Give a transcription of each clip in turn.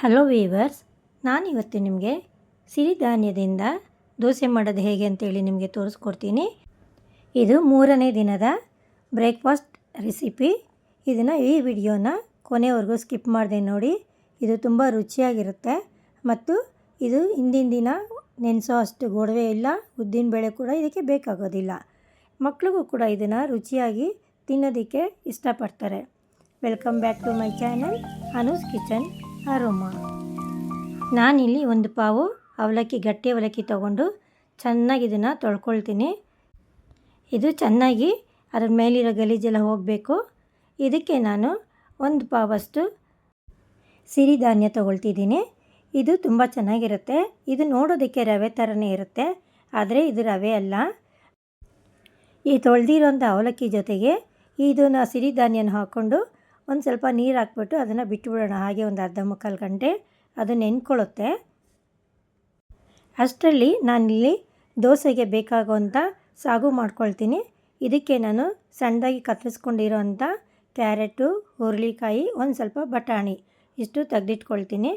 Hello viewers ನಾನಿವತ್ತು ನಿಮಗೆ ಸಿರಿಧಾನ್ಯದಿಂದ ದೋಸೆ ಮಾಡೋದು ಹೇಗೆ ಅಂತೇಳಿ ನಿಮಗೆ ತೋರಿಸ್ಕೊಡ್ತೀನಿ. ಇದು ಮೂರನೇ ದಿನದ ಬ್ರೇಕ್ಫಾಸ್ಟ್ ರೆಸಿಪಿ ಇದನ್ನು ಈ ವಿಡಿಯೋನ ಕೊನೆವರೆಗೂ ಸ್ಕಿಪ್ ಮಾಡಿದೆ ನೋಡಿ. ಇದು ತುಂಬ ರುಚಿಯಾಗಿರುತ್ತೆ ಮತ್ತು ಇದು ಹಿಂದಿನ ದಿನ ನೆನೆಸೋ ಅಷ್ಟು ಗೊಡವೆ ಇಲ್ಲ, ಉದ್ದಿನ ಬೇಳೆ ಕೂಡ ಇದಕ್ಕೆ ಬೇಕಾಗೋದಿಲ್ಲ. ಮಕ್ಳಿಗೂ ಕೂಡ ಇದನ್ನು ರುಚಿಯಾಗಿ ತಿನ್ನೋದಕ್ಕೆ ಇಷ್ಟಪಡ್ತಾರೆ. Welcome back to my channel Anu's kitchen aroma. ನಾನಿಲ್ಲಿ ಒಂದು ಪಾವು, ಅವಲಕ್ಕಿ, ಗಟ್ಟಿ ಅವಲಕ್ಕಿ ತಗೊಂಡು ಚೆನ್ನಾಗಿ ಇದನ್ನು ತೊಳ್ಕೊಳ್ತೀನಿ. ಇದು ಚೆನ್ನಾಗಿ ಅದ್ರ ಮೇಲಿರೋ ಗಲೀಜೆಲ್ಲ ಹೋಗಬೇಕು. ಇದಕ್ಕೆ ನಾನು ಒಂದು ಪಾವಷ್ಟು ಸಿರಿಧಾನ್ಯ ತೊಗೊಳ್ತಿದ್ದೀನಿ. ಇದು ತುಂಬ ಚೆನ್ನಾಗಿರುತ್ತೆ. ಇದು ನೋಡೋದಕ್ಕೆ ರವೆ ಥರನೇ ಇರುತ್ತೆ, ಆದರೆ ಇದು ರವೆ ಅಲ್ಲ. ಈ ತೊಳೆದಿರೋಂಥ ಅವಲಕ್ಕಿ ಜೊತೆಗೆ ಇದನ್ನು ಸಿರಿಧಾನ್ಯನ ಹಾಕ್ಕೊಂಡು ಒಂದು ಸ್ವಲ್ಪ ನೀರು ಹಾಕ್ಬಿಟ್ಟು ಅದನ್ನು ಬಿಟ್ಟುಬಿಡೋಣ ಹಾಗೆ ಒಂದು ಅರ್ಧ ಮುಕ್ಕಾಲು ಗಂಟೆ ಅದು ನೆನ್ಕೊಳ್ಳುತ್ತೆ. ಅಷ್ಟರಲ್ಲಿ ನಾನಿಲ್ಲಿ ದೋಸೆಗೆ ಬೇಕಾಗುವಂಥ ಸಾಗು ಮಾಡ್ಕೊಳ್ತೀನಿ. ಇದಕ್ಕೆ ನಾನು ಸಣ್ಣದಾಗಿ ಕತ್ತರಿಸ್ಕೊಂಡಿರೋವಂಥ ಕ್ಯಾರೆಟು, ಹುರುಳಿಕಾಯಿ, ಒಂದು ಸ್ವಲ್ಪ ಬಟಾಣಿ ಇಷ್ಟು ತೆಗೆದಿಟ್ಕೊಳ್ತೀನಿ.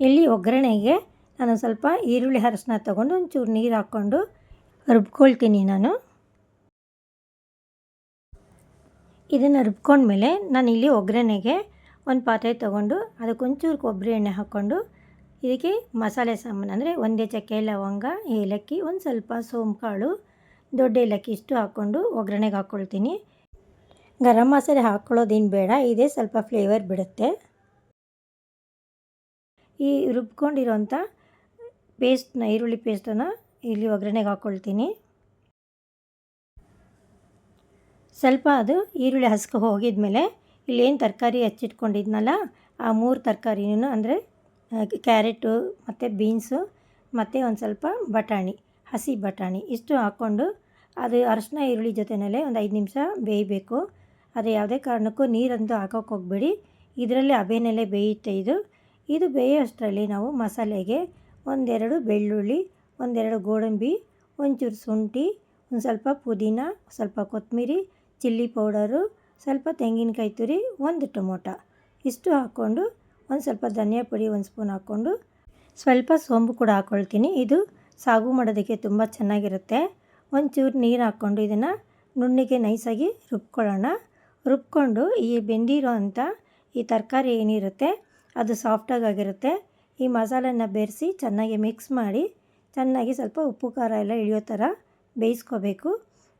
ಇಲ್ಲಿ ಒಗ್ಗರಣೆಗೆ ನಾನು ಸ್ವಲ್ಪ ಈರುಳ್ಳಿ ಅರಶಿನ ತೊಗೊಂಡು ಒಂಚೂರು ನೀರು ಹಾಕ್ಕೊಂಡು ರುಬ್ಕೊಳ್ತೀನಿ ನಾನು. ಇದನ್ನು ರುಬ್ಕೊಂಡ್ಮೇಲೆ ನಾನು ಇಲ್ಲಿ ಒಗ್ಗರಣೆಗೆ ಒಂದು ಪಾತ್ರೆ ತೊಗೊಂಡು ಅದಕ್ಕೊಂಚೂರು ಕೊಬ್ಬರಿ ಎಣ್ಣೆ ಹಾಕ್ಕೊಂಡು ಇದಕ್ಕೆ ಮಸಾಲೆ ಸಾಮಾನು ಅಂದರೆ ಒಂದೇ ಚಕ್ಕೆ ಲವಂಗ, ಏಲಕ್ಕಿ, ಒಂದು ಸ್ವಲ್ಪ ಸೋಂಕಾಳು, ದೊಡ್ಡ ಏಲಕ್ಕಿ ಇಷ್ಟು ಹಾಕ್ಕೊಂಡು ಒಗ್ಗರಣೆಗೆ ಹಾಕ್ಕೊಳ್ತೀನಿ. ಗರಂ ಮಸಾಲೆ ಹಾಕ್ಕೊಳ್ಳೋದೇನು ಬೇಡ, ಇದೇ ಸ್ವಲ್ಪ ಫ್ಲೇವರ್ ಬಿಡುತ್ತೆ. ಈ ರುಬ್ಕೊಂಡಿರೋಂಥ ಪೇಸ್ಟ್ನ ಈರುಳ್ಳಿ ಪೇಸ್ಟನ್ನು ಇಲ್ಲಿ ಒಗ್ಗರಣೆಗೆ ಹಾಕ್ಕೊಳ್ತೀನಿ. ಸ್ವಲ್ಪ ಅದು ಈರುಳ್ಳಿ ಹಸ್ಕ ಹೋಗಿದ್ಮೇಲೆ ಇಲ್ಲೇನು ತರಕಾರಿ ಹಚ್ಚಿಟ್ಕೊಂಡಿದ್ನಲ್ಲ, ಆ ಮೂರು ತರಕಾರಿನೂ ಅಂದರೆ ಕ್ಯಾರೆಟು, ಮತ್ತು ಬೀನ್ಸು, ಮತ್ತು ಒಂದು ಸ್ವಲ್ಪ ಬಟಾಣಿ, ಹಸಿ ಬಟಾಣಿ ಇಷ್ಟು ಹಾಕ್ಕೊಂಡು ಅದು ಅರಶಿನ ಈರುಳ್ಳಿ ಜೊತೆಯಲ್ಲೇ ಒಂದು ಐದು ನಿಮಿಷ ಬೇಯಬೇಕು. ಅದು ಯಾವುದೇ ಕಾರಣಕ್ಕೂ ನೀರಂತೂ ಹಾಕೋಕೆ ಹೋಗಬೇಡಿ. ಇದರಲ್ಲಿ ಅಬೆನಲ್ಲೇ ಬೇಯುತ್ತೆ ಇದು ಇದು ಬೇಯೋಷ್ಟರಲ್ಲಿ ನಾವು ಮಸಾಲೆಗೆ ಒಂದೆರಡು ಬೆಳ್ಳುಳ್ಳಿ, ಒಂದೆರಡು ಗೋಡಂಬಿ, ಒಂಚೂರು ಶುಂಠಿ, ಒಂದು ಸ್ವಲ್ಪ ಪುದೀನ, ಸ್ವಲ್ಪ ಕೊತ್ತಂಬರಿ ಚಿಲ್ಲಿ ಪೌಡರು, ಸ್ವಲ್ಪ ತೆಂಗಿನಕಾಯಿ ತುರಿ, ಒಂದು ಟೊಮೊಟೊ. ಇಷ್ಟು ಹಾಕ್ಕೊಂಡು ಒಂದು ಸ್ವಲ್ಪ ಧನಿಯಾ ಪುಡಿ ಒಂದು ಸ್ಪೂನ್ ಹಾಕ್ಕೊಂಡು ಸ್ವಲ್ಪ ಸೋಂಬು ಕೂಡ ಹಾಕ್ಕೊಳ್ತೀನಿ ಇದು ಸಾಗು ಮಾಡೋದಕ್ಕೆ ತುಂಬ ಚೆನ್ನಾಗಿರುತ್ತೆ. ಒಂಚೂರು ನೀರು ಹಾಕ್ಕೊಂಡು ಇದನ್ನು ನುಣ್ಣಿಗೆ ನೈಸಾಗಿ ರುಬ್ಕೊಳ್ಳೋಣ. ರುಬ್ಕೊಂಡು ಈ ಬೆಂದಿರೋ ಅಂಥ ಈ ತರಕಾರಿ ಏನಿರುತ್ತೆ, ಅದು ಸಾಫ್ಟಾಗಿರುತ್ತೆ ಈ ಮಸಾಲೆನ ಬೆರೆಸಿ ಚೆನ್ನಾಗಿ ಮಿಕ್ಸ್ ಮಾಡಿ ಚೆನ್ನಾಗಿ ಸ್ವಲ್ಪ ಉಪ್ಪು, ಖಾರ ಎಲ್ಲ ಇಳಿಯೋ ಥರ ಬೇಯಿಸ್ಕೋಬೇಕು.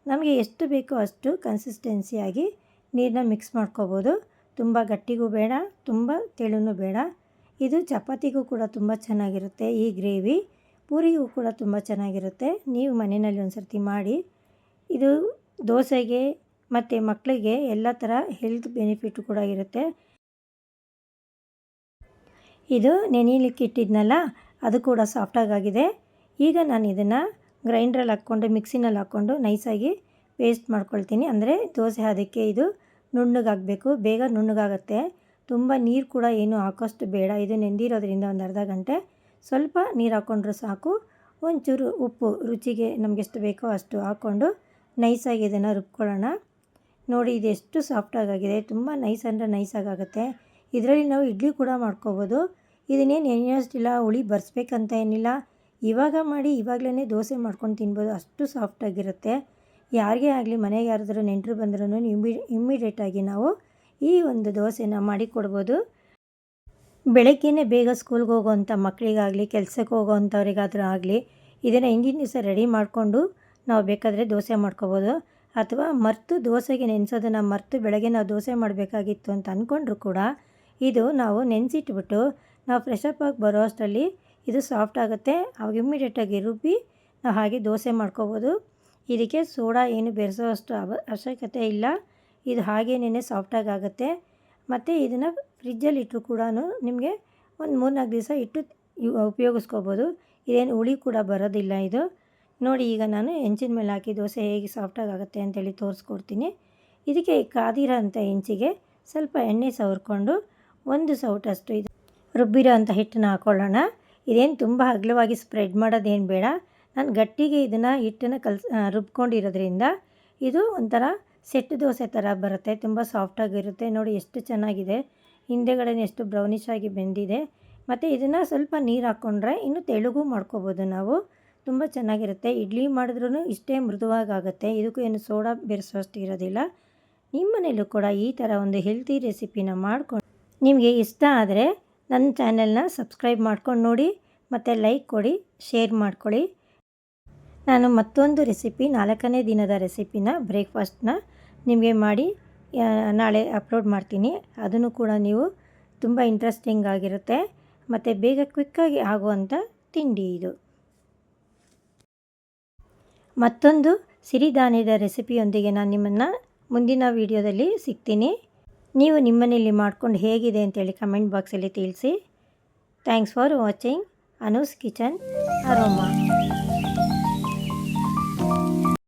ನಮಗೆ ಎಷ್ಟು ಬೇಕೋ ಅಷ್ಟು ಕನ್ಸಿಸ್ಟೆನ್ಸಿಯಾಗಿ ನೀರನ್ನ ಮಿಕ್ಸ್ ಮಾಡ್ಕೋಬೋದು. ತುಂಬ ಗಟ್ಟಿಗೂ ಬೇಡ, ತುಂಬ ತೆಳುನೂ ಬೇಡ. ಇದು ಚಪಾತಿಗೂ ಕೂಡ ತುಂಬ ಚೆನ್ನಾಗಿರುತ್ತೆ ಈ ಗ್ರೇವಿ. ಪೂರಿಗೂ ಕೂಡ ತುಂಬ ಚೆನ್ನಾಗಿರುತ್ತೆ. ನೀವು ಮನೆಯಲ್ಲಿ ಒಂದು ಸರ್ತಿ ಮಾಡಿ. ಇದು ದೋಸೆಗೆ ಮತ್ತು ಮಕ್ಕಳಿಗೆ ಎಲ್ಲ ಥರ ಹೆಲ್ತ್ ಬೆನಿಫಿಟ್ ಕೂಡ ಇರುತ್ತೆ. ಇದು ನೆನೆಯಲಿಕ್ಕೆ ಇಟ್ಟಿದ್ನಲ್ಲ, ಅದು ಕೂಡ ಸಾಫ್ಟಾಗಿದೆ ಈಗ ನಾನು ಇದನ್ನು ಗ್ರೈಂಡ್ರಲ್ಲಿ ಹಾಕ್ಕೊಂಡು, ಮಿಕ್ಸಿನಲ್ಲಿ ಹಾಕ್ಕೊಂಡು ನೈಸಾಗಿ ಪೇಸ್ಟ್ ಮಾಡ್ಕೊಳ್ತೀನಿ. ಅಂದರೆ ದೋಸೆ ಅದಕ್ಕೆ ಇದು ನುಣ್ಣಗಾಗಬೇಕು ಬೇಗ ನುಣ್ಣಗಾಗತ್ತೆ. ತುಂಬ ನೀರು ಕೂಡ ಏನು ಹಾಕೋಷ್ಟು ಬೇಡ. ಇದು ನೆಂದಿರೋದ್ರಿಂದ ಒಂದು ಅರ್ಧ ಗಂಟೆ. ಸ್ವಲ್ಪ ನೀರು ಹಾಕ್ಕೊಂಡ್ರೂ ಸಾಕು. ಒಂಚೂರು ಉಪ್ಪು ರುಚಿಗೆ ನಮಗೆಷ್ಟು ಬೇಕೋ ಅಷ್ಟು ಹಾಕ್ಕೊಂಡು ನೈಸಾಗಿ ಇದನ್ನು ರುಬ್ಕೊಳ್ಳೋಣ. ನೋಡಿ ಇದೆಷ್ಟು ಎಷ್ಟು ಸಾಫ್ಟಾಗಿದೆ ತುಂಬ ನೈಸ್ ಅಂದರೆ ನೈಸಾಗುತ್ತೆ ಇದರಲ್ಲಿ ನಾವು ಇಡ್ಲಿ ಕೂಡ ಮಾಡ್ಕೋಬೋದು. ಇದನ್ನೇನು ನೆನೆಯೋಷ್ಟಿಲ್ಲ ಹುಳಿ ಬರ್ಸ್ಬೇಕಂತ ಏನಿಲ್ಲ. ಇವಾಗ ಮಾಡಿ ಇವಾಗಲೇ ದೋಸೆ ಮಾಡ್ಕೊಂಡು ತಿನ್ಬೋದು. ಅಷ್ಟು ಸಾಫ್ಟಾಗಿರುತ್ತೆ ಯಾರಿಗೇ ಆಗಲಿ, ಮನೆಗೆ ಯಾರಾದರೂ ನೆಂಟರು ಬಂದ್ರೂ ಇಮ್ಮಿ ಇಮ್ಮಿಡಿಯೇಟಾಗಿ ನಾವು ಈ ಒಂದು ದೋಸೆನ ಮಾಡಿ ಕೊಡ್ಬೋದು. ಬೆಳಗ್ಗೆನೇ ಬೇಗ ಸ್ಕೂಲ್ಗೆ ಹೋಗೋವಂಥ ಮಕ್ಕಳಿಗಾಗಲಿ ಕೆಲಸಕ್ಕೆ ಹೋಗೋವಂಥವ್ರಿಗಾದರೂ ಆಗಲಿ, ಇದನ್ನು ಹಿಂದಿನ ದಿವಸ ರೆಡಿ ಮಾಡಿಕೊಂಡು ನಾವು ಬೇಕಾದರೆ ದೋಸೆ ಮಾಡ್ಕೋಬೋದು. ಅಥವಾ ಮರ್ತು ದೋಸೆಗೆ ನೆನೆಸೋದನ್ನು ಮರ್ತು ಬೆಳಗ್ಗೆ ನಾವು ದೋಸೆ ಮಾಡಬೇಕಾಗಿತ್ತು ಅಂತ ಅಂದ್ಕೊಂಡ್ರು ಕೂಡ, ಇದು ನಾವು ನೆನೆಸಿಟ್ಬಿಟ್ಟು ನಾವು ಫ್ರೆಶಪ್ ಆಗಿ ಬರೋ ಅಷ್ಟರಲ್ಲಿ ಇದು ಸಾಫ್ಟ್ ಆಗುತ್ತೆ. ಅವಾಗ ಇಮ್ಮಿಡಿಯೇಟಾಗಿ ರುಬ್ಬಿ ನಾವು ಹಾಗೆ ದೋಸೆ ಮಾಡ್ಕೋಬೋದು. ಇದಕ್ಕೆ ಸೋಡಾ ಏನು ಬೆರೆಸೋ ಅಷ್ಟು ಅವ, ಅವಶ್ಯಕತೆ ಇಲ್ಲ. ಇದು ಹಾಗೇನೇ ಸಾಫ್ಟಾಗಿ ಆಗುತ್ತೆ. ಮತ್ತು ಇದನ್ನು ಫ್ರಿಜ್ಜಲ್ಲಿ ಇಟ್ಟರು ಕೂಡ ನಿಮಗೆ ಒಂದು ಮೂರ್ನಾಲ್ಕು ದಿವಸ ಇಟ್ಟು ಉಪಯೋಗಿಸ್ಕೋಬೋದು. ಇದೇನು ಹುಳಿ ಕೂಡ ಬರೋದಿಲ್ಲ ಇದು. ನೋಡಿ ಈಗ ನಾನು ಹೆಂಚಿನ ಮೇಲೆ ಹಾಕಿ ದೋಸೆ ಹೇಗೆ ಸಾಫ್ಟಾಗಿ ಆಗುತ್ತೆ ಅಂತೇಳಿ ತೋರಿಸ್ಕೊಡ್ತೀನಿ. ಇದಕ್ಕೆ ಕಾದಿರೋ ಅಂಥ ಹೆಂಚಿಗೆ ಸ್ವಲ್ಪ ಎಣ್ಣೆ ಸವರ್ಕೊಂಡು ಒಂದು ಸೌಟಷ್ಟು ಇದು ರುಬ್ಬಿರೋ ಅಂಥ ಹಿಟ್ಟನ್ನ ಹಾಕ್ಕೊಳ್ಳೋಣ ಇದೇನು ತುಂಬ ಅಗಲವಾಗಿ ಸ್ಪ್ರೆಡ್ ಮಾಡೋದೇನು ಬೇಡ. ನಾನು ಗಟ್ಟಿಗೆ ಇದನ್ನು ಹಿಟ್ಟನ್ನು ಕಲ್ಸ್ ರುಬ್ಕೊಂಡಿರೋದ್ರಿಂದ ಇದು ಒಂಥರ ಸೆಟ್ ದೋಸೆ ಥರ ಬರುತ್ತೆ. ತುಂಬ ಸಾಫ್ಟಾಗಿರುತ್ತೆ ನೋಡಿ ಎಷ್ಟು ಚೆನ್ನಾಗಿದೆ. ಹಿಂದೆಗಡೆ ಎಷ್ಟು ಬ್ರೌನಿಶ್ ಆಗಿ ಬೆಂದಿದೆ. ಮತ್ತು ಇದನ್ನು ಸ್ವಲ್ಪ ನೀರು ಹಾಕ್ಕೊಂಡ್ರೆ ಇನ್ನು ತೆಳುಗು ಮಾಡ್ಕೋಬೋದು ನಾವು. ತುಂಬ ಚೆನ್ನಾಗಿರುತ್ತೆ. ಇಡ್ಲಿ ಮಾಡಿದ್ರೂ ಇಷ್ಟೇ ಮೃದುವಾಗುತ್ತೆ ಇದಕ್ಕೂ ಏನು ಸೋಡಾ ಬೆರೆಸೋಷ್ಟು ಇರೋದಿಲ್ಲ. ನಿಮ್ಮ ಮನೇಲೂ ಕೂಡ ಈ ಥರ ಒಂದು ಹೆಲ್ತಿ ರೆಸಿಪಿನ ಮಾಡ್ಕೊಂಡು ನಿಮಗೆ ಇಷ್ಟ ಆದರೆ ನನ್ನ ಚಾನೆಲ್ನ ಸಬ್ಸ್ಕ್ರೈಬ್ ಮಾಡ್ಕೊಂಡು ನೋಡಿ, ಮತ್ತು ಲೈಕ್ ಕೊಡಿ, ಶೇರ್ ಮಾಡ್ಕೊಳ್ಳಿ. ನಾನು ಮತ್ತೊಂದು ರೆಸಿಪಿ, ನಾಲ್ಕನೇ ದಿನದ ರೆಸಿಪಿನ ಬ್ರೇಕ್ಫಾಸ್ಟ್ನ ನಿಮಗೆ ಮಾಡಿ ನಾಳೆ ಅಪ್ಲೋಡ್ ಮಾಡ್ತೀನಿ. ಅದನ್ನು ಕೂಡ ನೀವು ತುಂಬ ಇಂಟ್ರೆಸ್ಟಿಂಗ್ ಆಗಿರುತ್ತೆ. ಮತ್ತು ಬೇಗ ಕ್ವಿಕ್ಕಾಗಿ ಆಗುವಂಥ ತಿಂಡಿ ಇದು. ಮತ್ತೊಂದು ಸಿರಿಧಾನ್ಯದ ರೆಸಿಪಿಯೊಂದಿಗೆ ನಾನು ನಿಮ್ಮನ್ನು ಮುಂದಿನ ವೀಡಿಯೋದಲ್ಲಿ ಸಿಗ್ತೀನಿ. ನೀವು ನಿಮ್ಮನೇಲಿ ಮಾಡ್ಕೊಂಡು ಹೇಗಿದೆ ಅಂತೇಳಿ ಕಮೆಂಟ್ ಬಾಕ್ಸಲ್ಲಿ ತಿಳಿಸಿ. Thanks for watching. Anu's kitchen aroma.